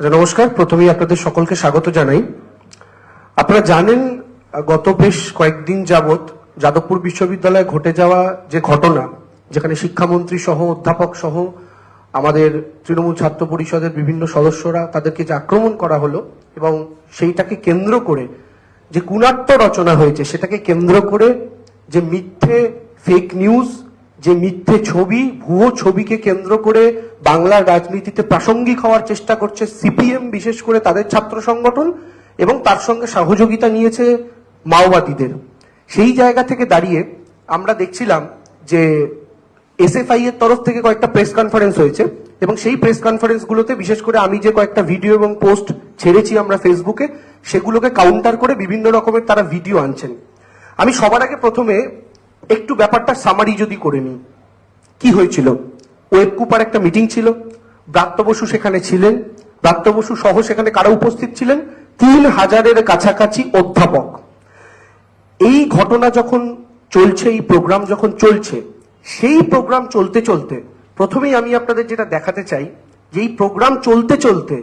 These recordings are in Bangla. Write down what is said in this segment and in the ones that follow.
আচ্ছা, নমস্কার। প্রথমেই আপনাদের সকলকে স্বাগত জানাই। আপনারা জানেন গত বেশ কয়েকদিন যাবত যাদবপুর বিশ্ববিদ্যালয়ে ঘটে যাওয়া যে ঘটনা যেখানে শিক্ষামন্ত্রী সহ অধ্যাপক সহ আমাদের তৃণমূল ছাত্র পরিষদের বিভিন্ন সদস্যরা তাদেরকে যে আক্রমণ করা হলো এবং সেইটাকে কেন্দ্র করে যে গুণাত্ম রচনা হয়েছে সেটাকে কেন্দ্র করে যে মিথ্যে ফেক নিউজ যে মিথ্যে ছবি, ভুয়ো ছবিকে কেন্দ্র করে বাংলার রাজনীতিতে প্রাসঙ্গিক হওয়ার চেষ্টা করছে সিপিএম, বিশেষ করে তাদের ছাত্র সংগঠন এবং তার সঙ্গে সহযোগিতা নিয়েছে মাওবাদীদের। সেই জায়গা থেকে দাঁড়িয়ে আমরা দেখছিলাম যে এসএফআই এর তরফ থেকে কয়েকটা প্রেস কনফারেন্স হয়েছে এবং সেই প্রেস কনফারেন্সগুলোতে বিশেষ করে আমি যে কয়েকটা ভিডিও এবং পোস্ট ছেড়েছি আমরা ফেসবুকে সেগুলোকে কাউন্টার করে বিভিন্ন রকমের তারা ভিডিও আনছেন। আমি সবার আগে প্রথমে একটু ব্যাপারটা সামারি যদি করে নিই। কি হয়েছিল? ওয়েব কুপার একটা মিটিং ছিল। ব্রাত্য বসু সেখানে ছিলেন। ব্রাত্য বসু সহ সেখানে কারা উপস্থিত ছিলেন? তিন হাজারের কাছাকাছি অধ্যাপক। এই ঘটনা যখন চলছে, এই প্রোগ্রাম যখন চলছে, সেই প্রোগ্রাম চলতে চলতে, প্রথমেই আমি আপনাদের যেটা দেখাতে চাই, যে এই প্রোগ্রাম চলতে চলতে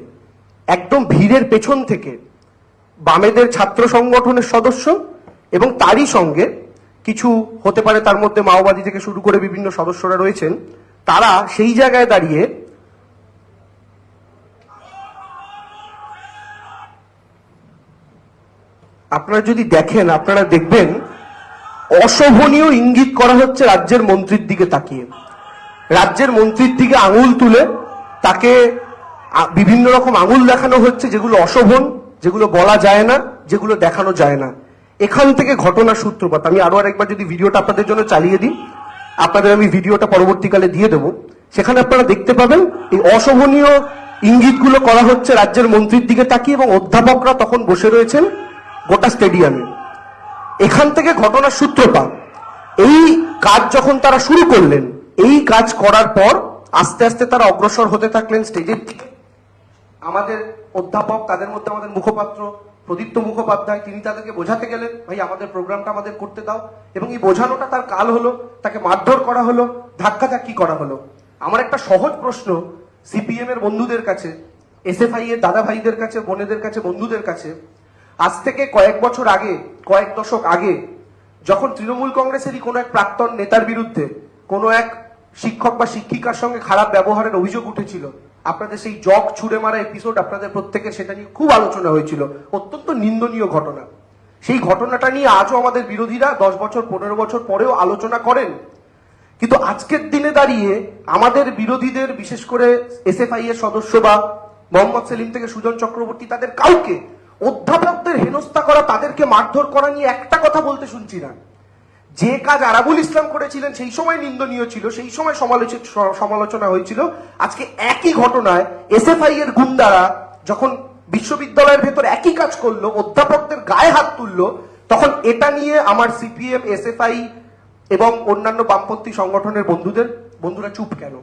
একদম ভিড়ের পেছন থেকে বামেদের ছাত্র সংগঠনের সদস্য এবং তারই সঙ্গে কিছু হতে পারে তার মধ্যে মাওবাদী থেকে শুরু করে বিভিন্ন সদস্যরা রয়েছেন, তারা সেই জায়গায় দাঁড়িয়ে আপনারা যদি দেখেন, আপনারা দেখবেন, অশোভনীয় ইঙ্গিত করা হচ্ছে রাজ্যের মন্ত্রীর দিকে তাকিয়ে। রাজ্যের মন্ত্রীর দিকে আঙুল তুলে তাকে বিভিন্ন রকম আঙুল দেখানো হচ্ছে যেগুলো অশোভন, যেগুলো বলা যায় না, যেগুলো দেখানো যায় না। এখান থেকে ঘটনার সূত্রপাত। আমি আরও আরেকবার যদি ভিডিওটা আপনাদের জন্য চালিয়ে দিই, আপনাদের আমি ভিডিওটা পরবর্তীকালে দিয়ে দেবো। সেখানে আপনারা দেখতে পাবেন, এই অশোভনীয় ইঙ্গিতগুলো করা হচ্ছে রাজ্যের মন্ত্রীর দিকে তাকিয়ে এবং অধ্যাপকরা তখন বসে রয়েছেন গোটা স্টেডিয়ামে। এখান থেকে ঘটনার সূত্রপাত। এই কাজ যখন তারা শুরু করলেন, এই কাজ করার পর আস্তে আস্তে তারা অগ্রসর হতে থাকলেন স্টেজের দিকে। আমাদের অধ্যাপক, তাদের মধ্যে আমাদের মুখপাত্র, প্রদীপ্ত মুখোপাধ্যায়, তিনি তাদেরকে বোঝাতে গেলেন, ভাই, আমাদের প্রোগ্রামটা আমাদের করতে দাও। এবং এই বোঝানোটা তার কাল হলো, তাকে মারধর করা হলো, ধাক্কাধাক্কি করা হলো। আমার একটা সহজ প্রশ্ন সিপিএম এর বন্ধুদের কাছে এসএফআই এর দাদা ভাইদের কাছে, বোনেদের কাছে, বন্ধুদের কাছে। আজ থেকে কয়েক বছর আগে, কয়েক দশক আগে, যখন তৃণমূল কংগ্রেসেরই কোনো এক প্রাক্তন নেতার বিরুদ্ধে কোনো এক শিক্ষক বা শিক্ষিকার সঙ্গে খারাপ ব্যবহারের অভিযোগ উঠেছিল আপনাদের সেই জগ ছুড়ে মারা এপিসোড আপনাদের প্রত্যেকের সেটা নিয়ে খুব আলোচনা হয়েছিল। অত্যন্ত নিন্দনীয় ঘটনা। সেই ঘটনাটা নিয়ে আজও আমাদের বিরোধীরা দশ বছর, পনেরো বছর পরেও আলোচনা করেন। কিন্তু আজকের দিনে দাঁড়িয়ে আমাদের বিরোধীদের, বিশেষ করে এসএফআই এর সদস্য বা মোহাম্মদ সেলিম থেকে সুজন চক্রবর্তী, তাদের কাউকে অধ্যাপকদের হেনস্থা করা, তাদেরকে মারধর করা নিয়ে একটা কথা বলতে শুনছি না। যে কাজ আরাবুল ইসলাম করেছিলেন, সেই সময় নিন্দনীয় ছিল, সেই সময় সমালোচিত সমালোচনা হয়েছিল। আজকে একই ঘটনায় এসএফআই এর গুন্ডারা যখন বিশ্ববিদ্যালয়ের ভেতর একই কাজ করল, অধ্যাপকদের গায়ে হাত তুললো, তখন এটা নিয়ে আমার সিপিএম, এসএফআই এবং অন্যান্য বামপন্থী সংগঠনের বন্ধুদের, বন্ধুরা চুপ কেন?